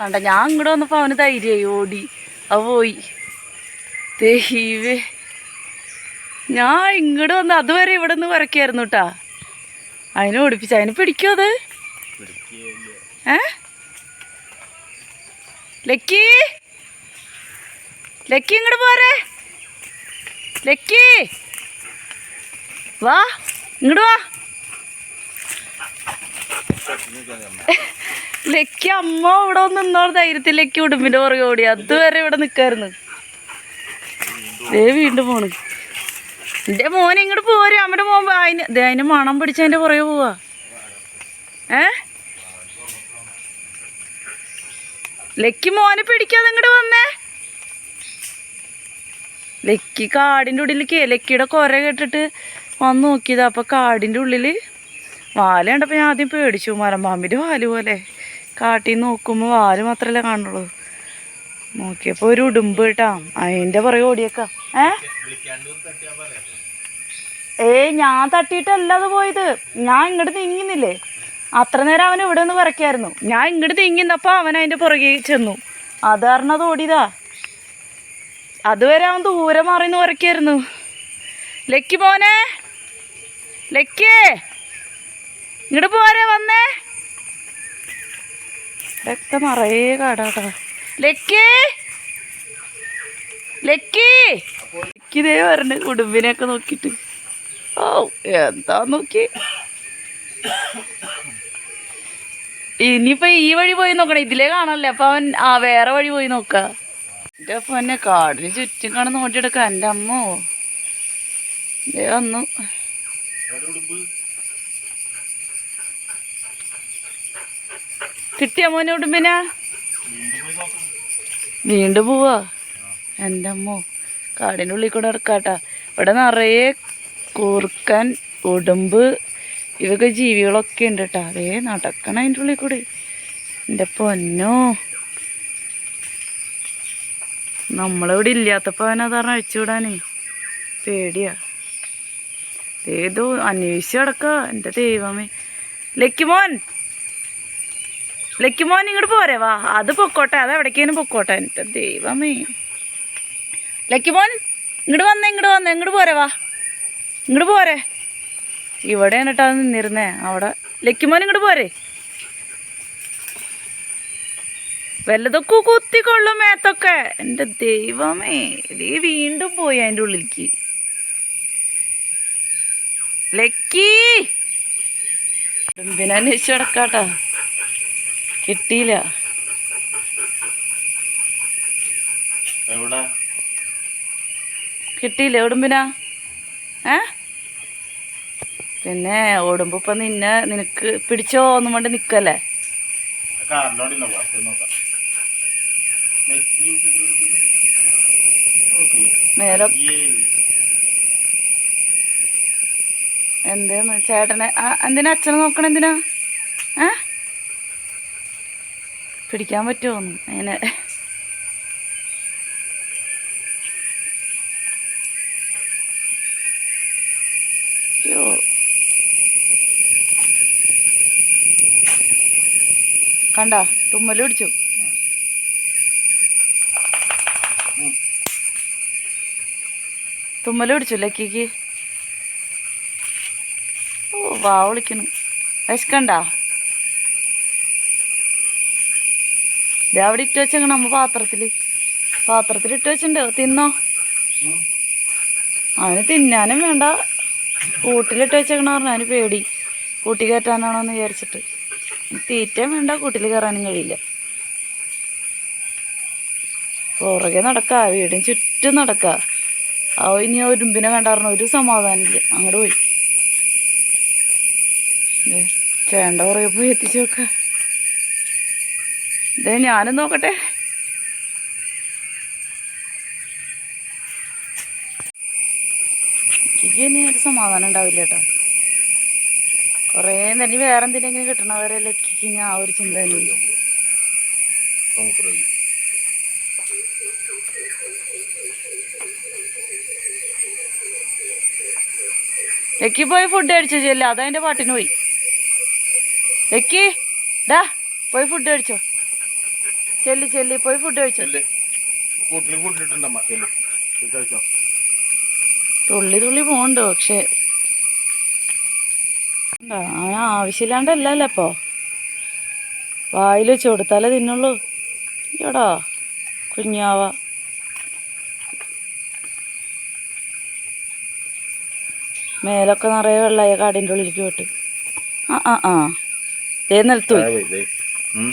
കണ്ട ഞാൻ ഇങ്ങോട്ട് വന്നപ്പോൾ അവന് ധൈര്യമായി ഓടി. അവ പോയി. ദൈവേ. ഞാൻ ഇങ്ങോട്ട് വന്ന് അതുവരെ ഇവിടെ നിന്ന് വരക്കായിരുന്നു കേട്ടാ അതിനെ ഓടിപ്പിച്ച അതിനെ പിടിക്കോ അത്? ഏ? ലക്കി? ലക്കി ഇങ്ങോട്ട് പോരെ. ലക്കി? വാ ഇങ്ങോട്ട് വാ. ലക്കി അമ്മ ഇവിടെ ഒന്ന് നിന്നോട് ധൈര്യത്തിൽ ലക്കി ഉടുമ്പിന്റെ പുറകെ ഓടി. അതുവരെ ഇവിടെ നിക്കായിരുന്നു. ദേ വീണ്ടും പോണ്. എന്റെ മോനെ ഇങ്ങോട്ട് പോരും. അമ്മയുടെ മോൻ അതിന് അതിന് മണം പിടിച്ചതിന്റെ പുറകെ പോവാ. ഏ? ലക്കി മോനെ പിടിക്കാതെ ഇങ്ങോട്ട് വന്നേ. ലക്കി കാടിന്റെ ഉള്ളിലേക്ക് ലക്കിയുടെ കുര കേട്ടിട്ട് വന്ന് നോക്കിയതാ. അപ്പോൾ കാടിന്റെ ഉള്ളിൽ വാല കണ്ടപ്പോൾ ഞാൻ ആദ്യം പേടിച്ചു. മരമ്പാമ്പിന്റെ വാൽ പോലെ. കാട്ടിൽ നിന്ന് നോക്കുമ്പോൾ വാൽ മാത്രമല്ലേ കാണുള്ളൂ? നോക്കിയപ്പോൾ ഒരു ഉടുമ്പ് കേട്ടാ. അതിന്റെ പുറകെ ഓടിയേക്കാം. ഏ? ഏയ് ഞാൻ തട്ടിയിട്ടല്ല അത് പോയത്. ഞാൻ ഇങ്ങോട്ട് നീങ്ങുന്നില്ലേ അത്ര നേരം അവൻ ഇവിടെ നിന്ന് പറക്കായിരുന്നു ഞാൻ ഇങ്ങോട്ട് നീങ്ങിന്നപ്പോ അവൻ അതിന്റെ പുറകെ ചെന്നു. അത് കാരണം അത് ഓടിയതാ. അതുവരെ അവൻ ദൂരെ മാറിന്ന് പറക്കായിരുന്നു ലക്കി പോനെ. ലക്കേ. ഇങ്ങോട്ട് പോരെ വന്നേ. ഇതൊക്കെ നിറയെ കാടാട്ടോ. ലക്കി! ലക്കി! ലക്കിതേ വരണ്ട് കുടുംബിനെയൊക്കെ നോക്കിട്ട് ഓ എന്താ നോക്കി? ഇനിയിപ്പോ ഈ വഴി പോയി നോക്കണം. ഇതിലേ കാണല്ലേ അപ്പൊ അവൻ ആ വേറെ വഴി പോയി നോക്ക. എന്റെ അപ്പൊ എന്നെ കാടിന് ചുറ്റും കാണും നോട്ടിയെടുക്ക എന്റെ അമ്മോ. ഇതേ വന്നു. കിട്ടിയ മോനെ ഉടുമ്പിന വീണ്ടും പോവാ. എന്റെ അമ്മോ കാടിന്റെ ഉള്ളിൽ കൂടെ ഇറക്കാട്ടാ ഇവിടെ നിറയെ കൂർക്കൻ ഉടുമ്പ് ഇതൊക്കെ ജീവികളൊക്കെ ഉണ്ട് കേട്ടോ അതേ നടക്കണം അതിന്റെ ഉള്ളിൽ കൂടി. എന്റെ പൊന്നോ. നമ്മളിവിടെ ഇല്ലാത്തപ്പോൾ അവനെ പറഞ്ഞ അഴിച്ചുവിടാനേ പേടിയാ. ഏതോ അന്വേഷിച്ച് കിടക്ക എന്റെ ദൈവമേ. ലക്കിമോൻ! ലക്കിമോൻ ഇങ്ങോട്ട് പോരെ? വാ അത് പൊക്കോട്ടെ അത് എവിടേക്കേനും പൊക്കോട്ടെ. എന്റെ ദൈവമേ. ലക്കിമോൻ ഇങ്ങോട്ട് വന്നേ ഇങ്ങോട്ട് വന്നേ ഇങ്ങോട്ട് പോരെ വാ. ഇങ്ങോട്ട് പോരെ. ഇവിടെ അത് നിന്നിരുന്നേ. അവിടെ ലക്കിമോൻ ഇങ്ങോട്ട് പോരെ. വല്ലതൊക്കെ കുത്തിക്കൊള്ളും മേത്തൊക്കെ. എന്റെ ദൈവമേ ഇതേ വീണ്ടും പോയി അതിന്റെ ഉള്ളിലേക്ക്. ലക്കി! എന്തിനന്വേഷിച്ച് കിടക്കാട്ടാ കിട്ടിയില്ല. കിട്ടിയില്ല ഓടുമ്പിനാ ഏ? പിന്നെ ഓടുമ്പോ ഇപ്പൊ നിന്നെ നിനക്ക് പിടിച്ചോ ഒന്നും കൊണ്ട് നിക്കല്ലേ മേലെ എന്തേന്ന് ചേട്ടനെ എന്തിനാ അച്ഛനെ നോക്കണെന്തിനാ ഏഹ് പിടിക്കാൻ പറ്റുമോ അങ്ങനെ. കണ്ട? തുമ്മൽ പിടിച്ചു. തുമ്മൽ പിടിച്ചു ലക്കിക്ക് ഓ വാ വിളിക്കണു വിശക്കണ്ട ഇത് അവിടെ ഇട്ട് വെച്ചേക്കണം നമ്മ പാത്രത്തിൽ. പാത്രത്തിൽ ഇട്ട് വെച്ചിട്ടുണ്ടോ. തിന്നോ? അവന് തിന്നാനും വേണ്ട. കൂട്ടിലിട്ട് വെച്ചേക്കണ പറഞ്ഞു അവന് പേടി. കൂട്ടി കയറ്റാനാണോ എന്ന് വിചാരിച്ചിട്ട്. തീറ്റയും വേണ്ട കൂട്ടിൽ കയറാനും കഴിയില്ല. പുറകെ നടക്ക വീടിന് ചുറ്റും നടക്ക. ആ ഇനി ആ ഉരുമ്പിനെ കണ്ടായിരുന്നു ഒരു സമാധാനമില്ല. അങ്ങോട്ട് പോയി. ചേണ്ട പുറകെ പോയി എത്തിച്ചു നോക്ക. ഇതേ ഞാനും നോക്കട്ടെ. എനിക്ക് ഇനി ഒരു സമാധാനം ഉണ്ടാവില്ല കേട്ടോ. കുറേ നേരം വേറെ എന്തിനെങ്കിലും കിട്ടണവരെ ലക്കിക്ക് ഇനി ആ ഒരു ചിന്ത ലക്കി പോയി ഫുഡ് കഴിച്ചോ ചെല്ല അതതിന്റെ പാട്ടിന് പോയി. ലക്കി ഡാ പോയി ഫുഡ് കഴിച്ചോ ചെല്ലി ചെല്ലി പോയി ഫുഡ് കഴിച്ചു? ചെല്ല്. കഴിച്ചോ? തുള്ളി തുള്ളി പോണ്ട് പക്ഷെ. അവന് ആവശ്യമില്ലാണ്ടല്ലല്ലോ വായിൽ വെച്ച് കൊടുത്താലേ തിന്നുള്ളൂ. എടാ കുഞ്ഞാവ. മേലൊക്കെ നിറയെ വെള്ളമായ കാടിന്റെ ഉള്ളിലേക്ക് പോയിട്ട്. ആ ആ ആ. ദേ. ഉം.